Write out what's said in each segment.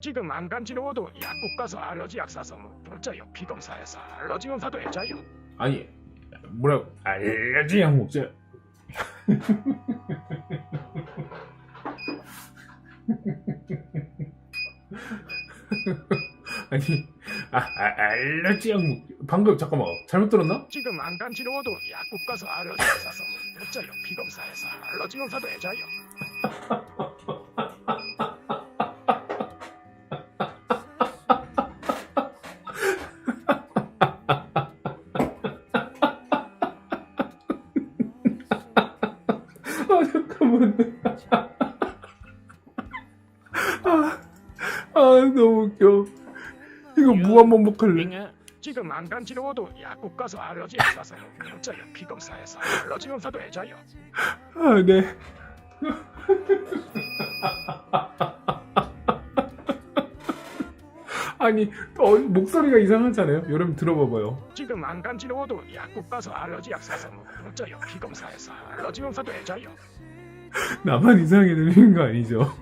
지금 안 간지러워도 약국 가서 알러지 약 사서 먹자요. 피검사에서 알러지 검사도 해자요. 아니 뭐라고 알러지 약 먹자 아니 아, 아 알러지 약 먹... 방금 잠깐만 잘못 들었나? 지금 안 간지러워도 약국 가서 알러지 약 사서 먹자요. 피검사에서 알러지 검사도 해자요. 잠깐만 아, 아 너무 웃겨 이거 무한 반복할래 지금 안 간지러워도 약국 가서 알러지 약 사서 먹자요. 피검사에서 알러지 검사도 해자요. 아 네 아니 어, 목소리가 이상하잖아요 여러분 들어봐봐요 지금 안 간지러워도 약국 가서 알러지 약 사서 먹자요. 피검사에서 알러지 검사도 해자요. 나만 이상하게 들리는 거 아니죠?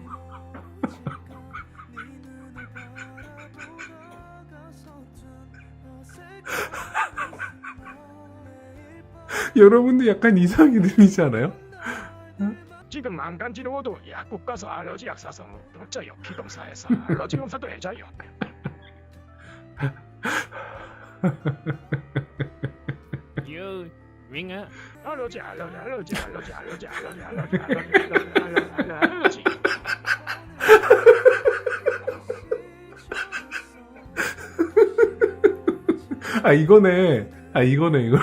여러분도 약간 이상하게 들리지 않아요? 지금 안 간지러워도 약국 가서 알러지 약 사서 먹자요. 피검사에서 알러지 검사도 해자요. ringer. 알러지 알러지 알러지 알러지 알러지 알러지 알러지 알러지 알러지 알러지 알러지 아 이거네 아 이거네 이거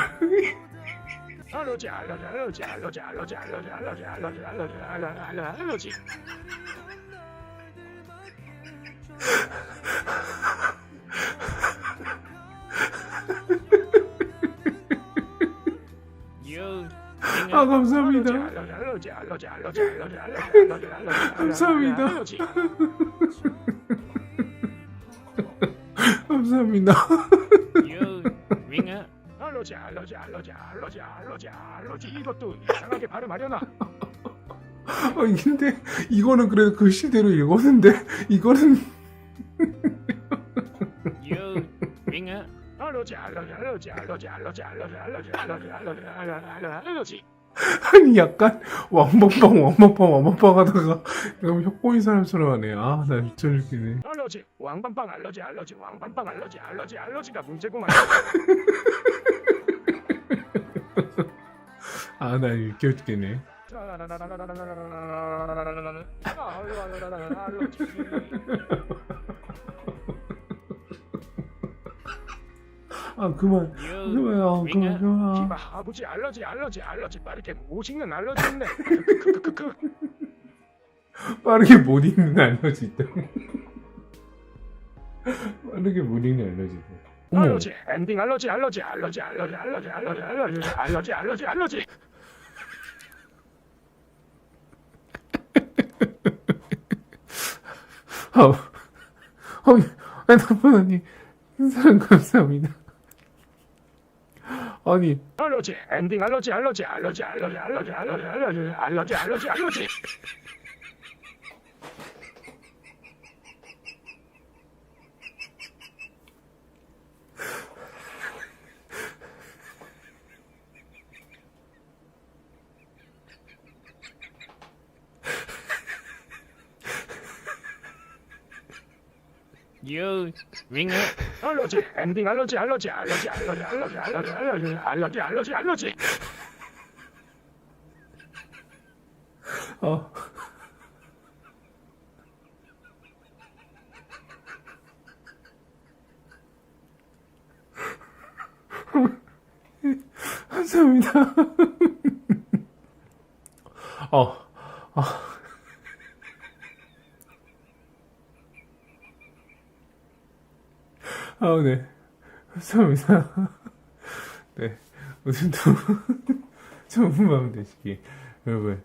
알러지 알러지 알러지 알러지 알러지 알러지 알러지 알러지 알러지 알러지 알러지 You 아. 감사합니다 알러지 알러지 알러지 알러지 알러지 알러지 알러지 감사합니다. 알러지 감사합니다 ringer. 알러지 알러지 알러지 알러지 알러지 알러지 이것도 이상하게 발음하려나 아 근데 이거는 그래도 글씨대로 읽었는데 이거는 You ringer. 알러지 알러지 알러지 알러지 알러지 알러지 알러지 알러지 알러지 알러지 알러지 아니 약간 왕방방 왕방방 왕방방 하다가 약간 혁보인 사람처럼 하네 아나 미쳐 죽겠네 알러지 왕밤빵 알러지 알러지 왕밤빵 알러지 알러지 알러지가 문제구만 아나 웃겨 죽겠네 아 그만 그만 아, 그만 그만 이봐 아버지 알러지 알러지 알러지 빠르게 모식는 알러지 있네 크크크크크 빠르게 못 읽는 알러지 있다 빠르게 못 읽는 알러지 있다 어머 알러지 엔딩 알러지 알러지 알러지 알러지 알러지 알러지 알러지 알러지 알러지 알러지 아, 어, 핸드폰 언니 사랑 감사합니다 아니. 알러지 엔딩 알러지 알러지 알러지 알러지 알러지 알러지 알러지 알러지 알러지 알러지 You ringer. 알러지 엔딩 알러지 알러지 알러지 알러지 알러지 알러지 알러지 알러지 알러지 알러지 어. 감사합니다. 어, 아. 아, 네. 감사합니다. 네. 오늘도 좋은 밤 되시기. 여러분,